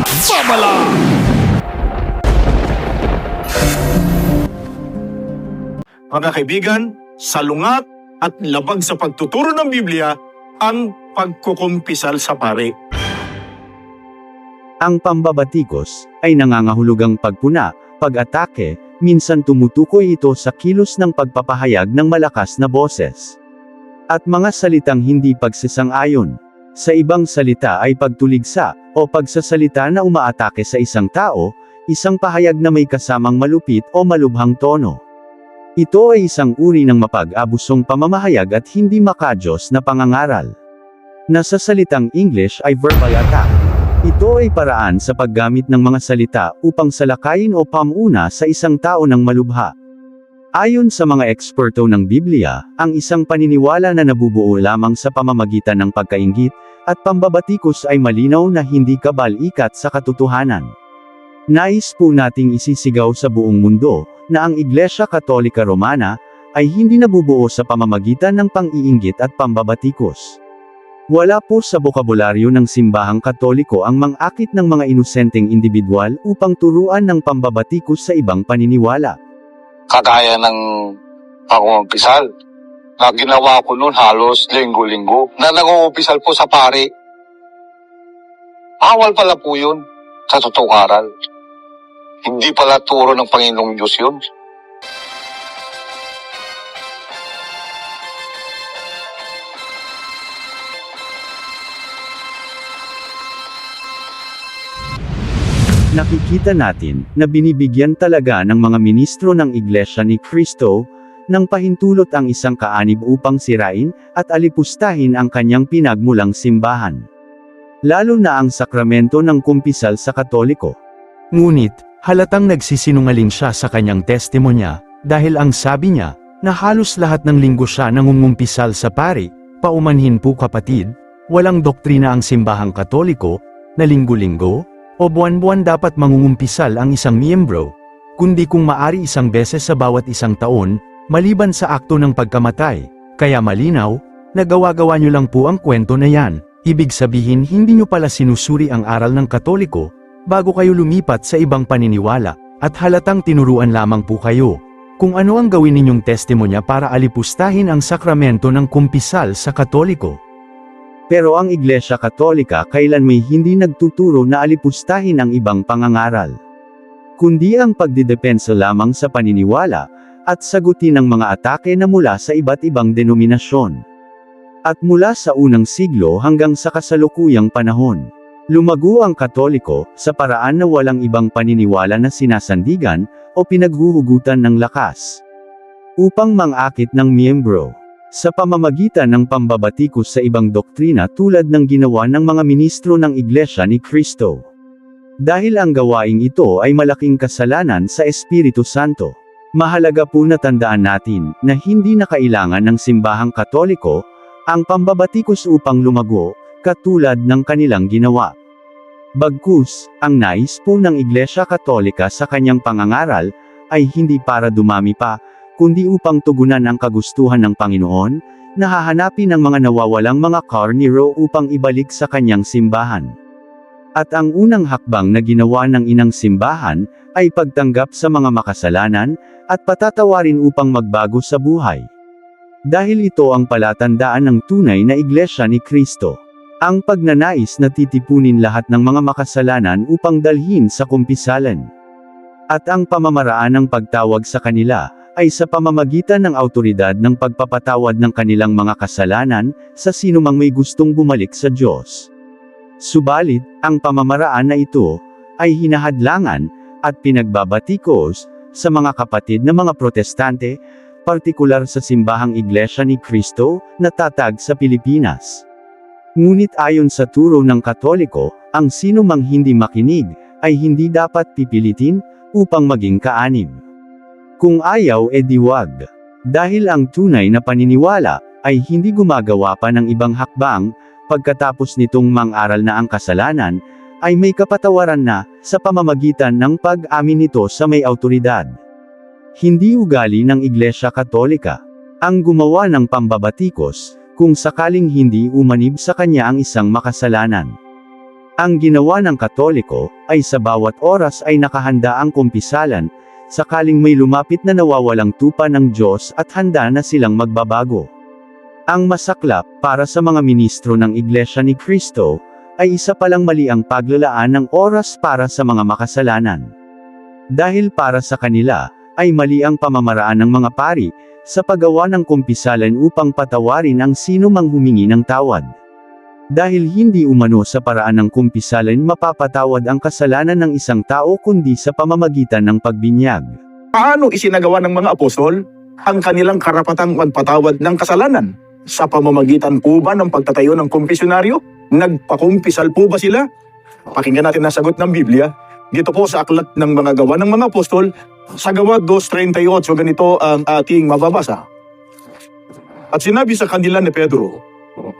at babala! Mga kaibigan, salungat at labag sa pagtuturo ng Biblia ang pagkukumpisal sa pare. Ang pambabatikos ay nangangahulugang pagpuna, pag-atake, minsan tumutukoy ito sa kilos ng pagpapahayag ng malakas na boses. At mga salitang hindi pagsisang-ayon. Sa ibang salita ay pagtuligsa, o pagsasalita na umaatake sa isang tao, isang pahayag na may kasamang malupit o malubhang tono. Ito ay isang uri ng mapag-abusong pamamahayag at hindi makajos na pangangaral. Nasa salitang English ay verbal attack. Ito ay paraan sa paggamit ng mga salita upang salakayin o pamuna sa isang tao ng malubha. Ayon sa mga eksperto ng Biblia, ang isang paniniwala na nabubuo lamang sa pamamagitan ng pagkaingit at pambabatikos ay malinaw na hindi kabal-ikat sa katotohanan. Nais po nating isisigaw sa buong mundo na ang Iglesia Katolika Romana ay hindi nabubuo sa pamamagitan ng pang-iinggit at pambabatikos. Wala po sa bokabularyo ng simbahang katoliko ang mang-akit ng mga inosenteng individual upang turuan ng pambabatikos sa ibang paniniwala. kagaya ng pangungumpisal na ginawa ko noon halos linggo-linggo na nangungumpisal po sa pari. Awal pala po yun sa totoong aral. Hindi pala turo ng Panginoong Diyos yun. Nakikita natin na binibigyan talaga ng mga ministro ng Iglesia ni Kristo ng pahintulot ang isang kaanib upang sirain at alipustahin ang kanyang pinagmulang simbahan. Lalo na ang sakramento ng kumpisal sa Katoliko. Ngunit, halatang nagsisinungaling siya sa kanyang testimonya, dahil ang sabi niya, na halos lahat ng linggo siya nangungumpisal sa pari, paumanhin po kapatid, walang doktrina ang simbahang katoliko, na linggo-linggo, o buwan-buwan dapat mangungumpisal ang isang miyembro, kundi kung maari isang beses sa bawat isang taon, maliban sa akto ng pagkamatay, kaya malinaw, nagawa-gawa niyo lang po ang kwento na yan, ibig sabihin hindi niyo pala sinusuri ang aral ng katoliko, bago kayo lumipat sa ibang paniniwala, at halatang tinuruan lamang po kayo. Kung ano ang gawin ninyong testimonya para alipustahin ang sakramento ng kumpisal sa katoliko. Pero ang Iglesia Katolika kailan may hindi nagtuturo na alipustahin ang ibang pangangaral. Kundi ang pagdidepensa lamang sa paniniwala, at sagutin ang mga atake na mula sa iba't ibang denominasyon. At mula sa unang siglo hanggang sa kasalukuyang panahon. Lumago ang Katoliko, sa paraan na walang ibang paniniwala na sinasandigan, o pinaghuhugutan ng lakas. Upang mangakit ng miyembro. Sa pamamagitan ng pambabatikos sa ibang doktrina tulad ng ginawa ng mga ministro ng Iglesia ni Kristo. Dahil ang gawaing ito ay malaking kasalanan sa Espiritu Santo. Mahalaga po na tandaan natin na hindi na kailangan ng simbahang katoliko ang pambabatikos upang lumago, katulad ng kanilang ginawa. Bagkus, ang nais po ng Iglesia Katolika sa kanyang pangangaral, ay hindi para dumami pa, kundi upang tugunan ang kagustuhan ng Panginoon, na hahanapin ang mga nawawalang mga karniro upang ibalik sa kanyang simbahan. At ang unang hakbang na ginawa ng inang simbahan, ay pagtanggap sa mga makasalanan, at patatawarin upang magbago sa buhay. Dahil ito ang palatandaan ng tunay na Iglesia ni Kristo. Ang pagnanais na titipunin lahat ng mga makasalanan upang dalhin sa kumpisalan. At ang pamamaraan ng pagtawag sa kanila, ay sa pamamagitan ng autoridad ng pagpapatawad ng kanilang mga kasalanan, sa sinumang may gustong bumalik sa Diyos. Subalit, ang pamamaraan na ito, ay hinahadlangan, at pinagbabatikos, sa mga kapatid na mga protestante, partikular sa simbahang Iglesia ni Kristo, na tatag sa Pilipinas. Ngunit ayon sa turo ng Katoliko, ang sino mang hindi makinig, ay hindi dapat pipilitin, upang maging kaanib. Kung ayaw e diwag. Dahil ang tunay na paniniwala, ay hindi gumagawa pa ng ibang hakbang, pagkatapos nitong mang-aral na ang kasalanan, ay may kapatawaran na, sa pamamagitan ng pag-amin nito sa may autoridad. Hindi ugali ng Iglesia Katolika. Ang gumawa ng pambabatikos, kung sakaling hindi umanib sa kanya ang isang makasalanan. Ang ginawa ng Katoliko, ay sa bawat oras ay nakahanda ang kumpisalan, sakaling may lumapit na nawawalang tupa ng Diyos at handa na silang magbabago. Ang masaklap, para sa mga ministro ng Iglesia ni Kristo, ay isa palang mali ang paglalaan ng oras para sa mga makasalanan. Dahil para sa kanila, ay mali ang pamamaraan ng mga pari, sa paggawa ng kumpisalan upang patawarin ang sino mang humingi ng tawad. Dahil hindi umano sa paraan ng kumpisalan mapapatawad ang kasalanan ng isang tao kundi sa pamamagitan ng pagbinyag. Paano isinagawa ng mga apostol ang kanilang karapatang magpatawad ng kasalanan? Sa pamamagitan po ba ng pagtatayo ng kumpisyonaryo? Nagpakumpisal po ba sila? Pakinggan natin ang sagot ng Biblia. Dito po sa aklat ng mga gawa ng mga apostol, sa gawa 2.38, ganito ang ating mababasa. At sinabi sa kanila ni Pedro,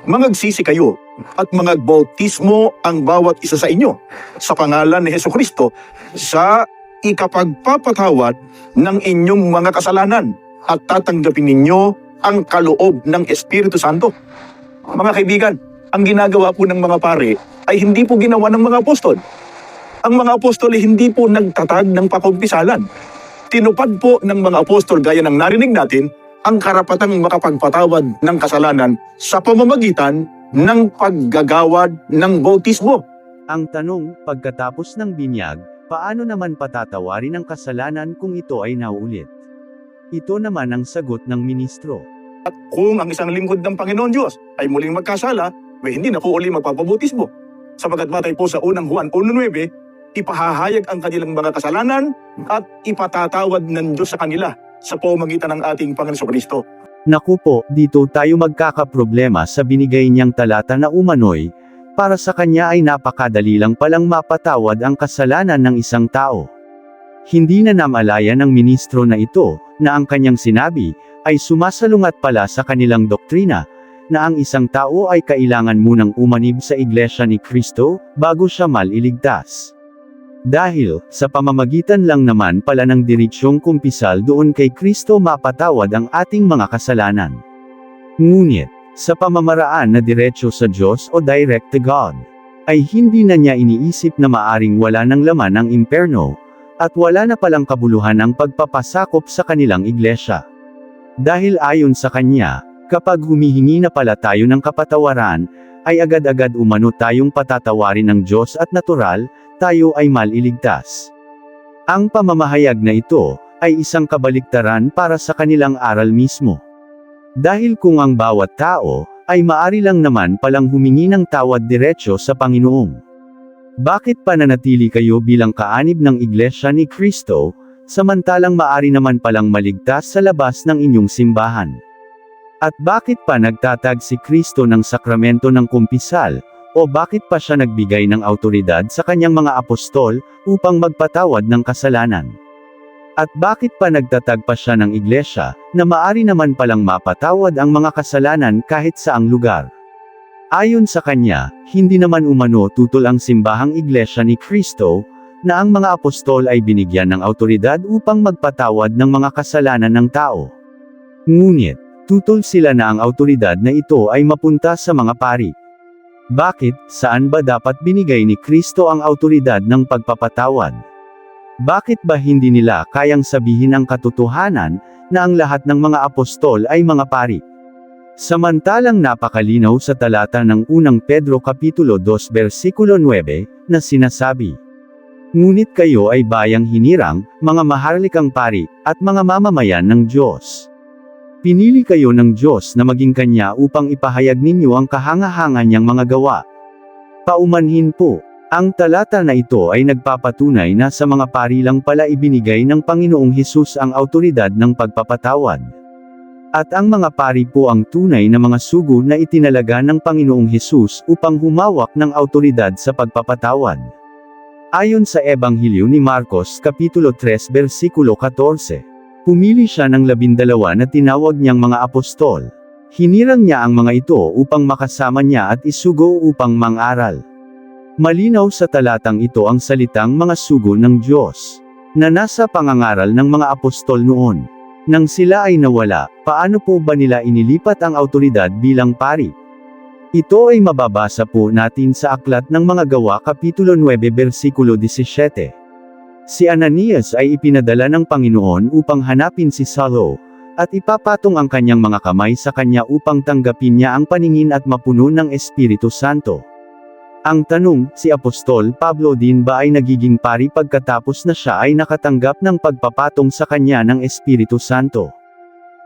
Mangagsisi kayo at mangagbautismo ang bawat isa sa inyo sa pangalan ni Heso Kristo sa ikapagpapatawad ng inyong mga kasalanan at tatanggapin ninyo ang kaloob ng Espiritu Santo. Mga kaibigan, ang ginagawa po ng mga pare ay hindi po ginawa ng mga apostol. Ang mga apostol ay hindi po nagtatag ng pakumpisalan. Tinupad po ng mga apostol gaya ng narinig natin ang karapatang makapagpatawad ng kasalanan sa pamamagitan ng paggagawad ng bautismo. Ang tanong, pagkatapos ng binyag, paano naman patatawarin ang kasalanan kung ito ay nauulit? Ito naman ang sagot ng ministro. At kung ang isang lingkod ng Panginoon Diyos ay muling magkasala, may hindi na po uli magpapabutismo. Sapagat batay po sa unang Juan 1.9, ipahahayag ang kanilang mga kasalanan at ipatatawad ng Diyos sa kanila sa pamagitan ng ating Panginoon Kristo. Naku po, dito tayo magkakaproblema sa binigay niyang talata na umano'y, para sa kanya ay napakadali lang palang mapatawad ang kasalanan ng isang tao. Hindi na namalaya ng ministro na ito, na ang kanyang sinabi, ay sumasalungat pala sa kanilang doktrina, na ang isang tao ay kailangan munang umanib sa iglesia ni Kristo, bago siya maliligtas. Dahil, sa pamamagitan lang naman pala ng diritsyong kumpisal doon kay Kristo mapatawad ang ating mga kasalanan. Ngunit, sa pamamaraan na diretsyo sa Diyos o direct to God, ay hindi na niya iniisip na maaring wala ng laman ang imperno, at wala na palang kabuluhan ang pagpapasakop sa kanilang iglesia. Dahil ayon sa kanya, kapag humihingi na pala tayo ng kapatawaran, ay agad-agad umano tayong patatawarin ng Diyos at natural, tayo ay maliligtas. Ang pamamahayag na ito, ay isang kabaliktaran para sa kanilang aral mismo. Dahil kung ang bawat tao, ay maari lang naman palang humingi ng tawad diretsyo sa Panginoong. Bakit pananatili kayo bilang kaanib ng Iglesia ni Kristo, samantalang maari naman palang maligtas sa labas ng inyong simbahan? At bakit pa nagtatag si Kristo ng sakramento ng kumpisal, o bakit pa siya nagbigay ng autoridad sa kanyang mga apostol, upang magpatawad ng kasalanan? At bakit pa nagtatag pa siya ng iglesia, na maari naman palang mapatawad ang mga kasalanan kahit saang lugar? Ayon sa kanya, hindi naman umano tutol ang simbahang iglesia ni Kristo, na ang mga apostol ay binigyan ng autoridad upang magpatawad ng mga kasalanan ng tao. Ngunit, tutol sila na ang autoridad na ito ay mapunta sa mga pari. Bakit, saan ba dapat binigay ni Kristo ang autoridad ng pagpapatawad? Bakit ba hindi nila kayang sabihin ang katotohanan, na ang lahat ng mga apostol ay mga pari? Samantalang napakalinaw sa talata ng unang Pedro Kapitulo 2 versikulo 9, na sinasabi, Ngunit kayo ay bayang hinirang, mga maharlikang pari, at mga mamamayan ng Diyos. Pinili kayo ng Diyos na maging Kanya upang ipahayag ninyo ang kahanga-hanga niyang mga gawa. Paumanhin po, ang talata na ito ay nagpapatunay na sa mga pari lang pala ibinigay ng Panginoong Hesus ang autoridad ng pagpapatawad. At ang mga pari po ang tunay na mga sugo na itinalaga ng Panginoong Hesus upang humawak ng autoridad sa pagpapatawad. Ayon sa Ebanghelyo ni Marcos Kapitulo 3 versikulo 14, Pumili siya ng labindalawa na tinawag niyang mga apostol. Hinirang niya ang mga ito upang makasama niya at isugo upang mangaral. Malinaw sa talatang ito ang salitang mga sugo ng Diyos, na nasa pangangaral ng mga apostol noon. Nang sila ay nawala, paano po ba nila inilipat ang autoridad bilang pari? Ito ay mababasa po natin sa Aklat ng Mga Gawa Kapitulo 9 versikulo 17. Si Ananias ay ipinadala ng Panginoon upang hanapin si Saulo, at ipapatong ang kanyang mga kamay sa kanya upang tanggapin niya ang paningin at mapuno ng Espiritu Santo. Ang tanong, si Apostol Pablo din ba ay nagiging pari pagkatapos na siya ay nakatanggap ng pagpapatong sa kanya ng Espiritu Santo?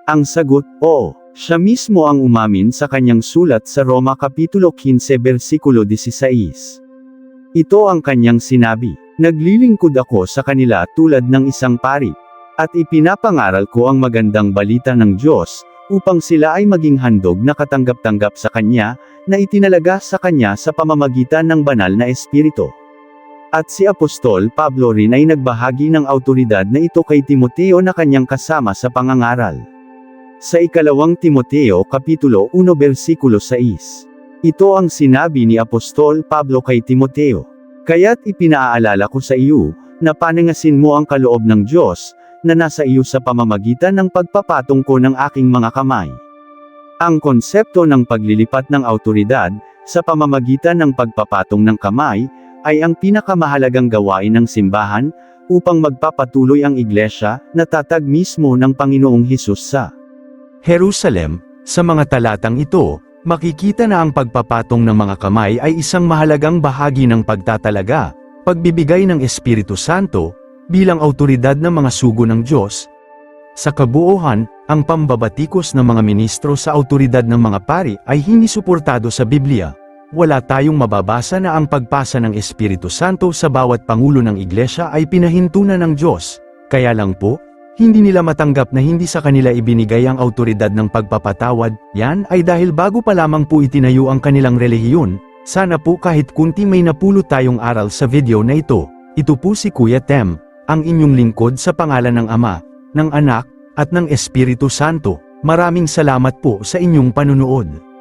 Ang sagot, oo. Siya mismo ang umamin sa kanyang sulat sa Roma Kapitulo 15 versikulo 16. Ito ang kanyang sinabi, Naglilingkod ako sa kanila tulad ng isang pari, at ipinapangaral ko ang magandang balita ng Diyos, upang sila ay maging handog na katanggap-tanggap sa Kanya, na itinalaga sa Kanya sa pamamagitan ng banal na Espiritu. At si Apostol Pablo rin ay nagbahagi ng autoridad na ito kay Timoteo na kanyang kasama sa pangangaral. Sa ikalawang Timoteo Kapitulo 1 versikulo 6. Ito ang sinabi ni Apostol Pablo kay Timoteo. Kaya't ipinaaalala ko sa iyo, na panangasin mo ang kaloob ng Diyos, na nasa iyo sa pamamagitan ng pagpapatong ko ng aking mga kamay. Ang konsepto ng paglilipat ng autoridad, sa pamamagitan ng pagpapatong ng kamay, ay ang pinakamahalagang gawain ng simbahan, upang magpapatuloy ang iglesia, na tatag mismo ng Panginoong Hesus sa Jerusalem, sa mga talatang ito, makikita na ang pagpapatong ng mga kamay ay isang mahalagang bahagi ng pagtatalaga, pagbibigay ng Espiritu Santo, bilang autoridad ng mga sugo ng Diyos. Sa kabuuhan, ang pambabatikos ng mga ministro sa autoridad ng mga pari ay hindi suportado sa Biblia. Wala tayong mababasa na ang pagpasa ng Espiritu Santo sa bawat pangulo ng iglesia ay pinahintunan ng Diyos. Kaya lang po, hindi nila matanggap na hindi sa kanila ibinigay ang autoridad ng pagpapatawad, yan ay dahil bago pa lamang po itinayo ang kanilang relihiyon, sana po kahit kunti may napulot tayong aral sa video na ito. Ito po si Kuya Tem, ang inyong lingkod sa pangalan ng Ama, ng Anak, at ng Espiritu Santo. Maraming salamat po sa inyong panunood.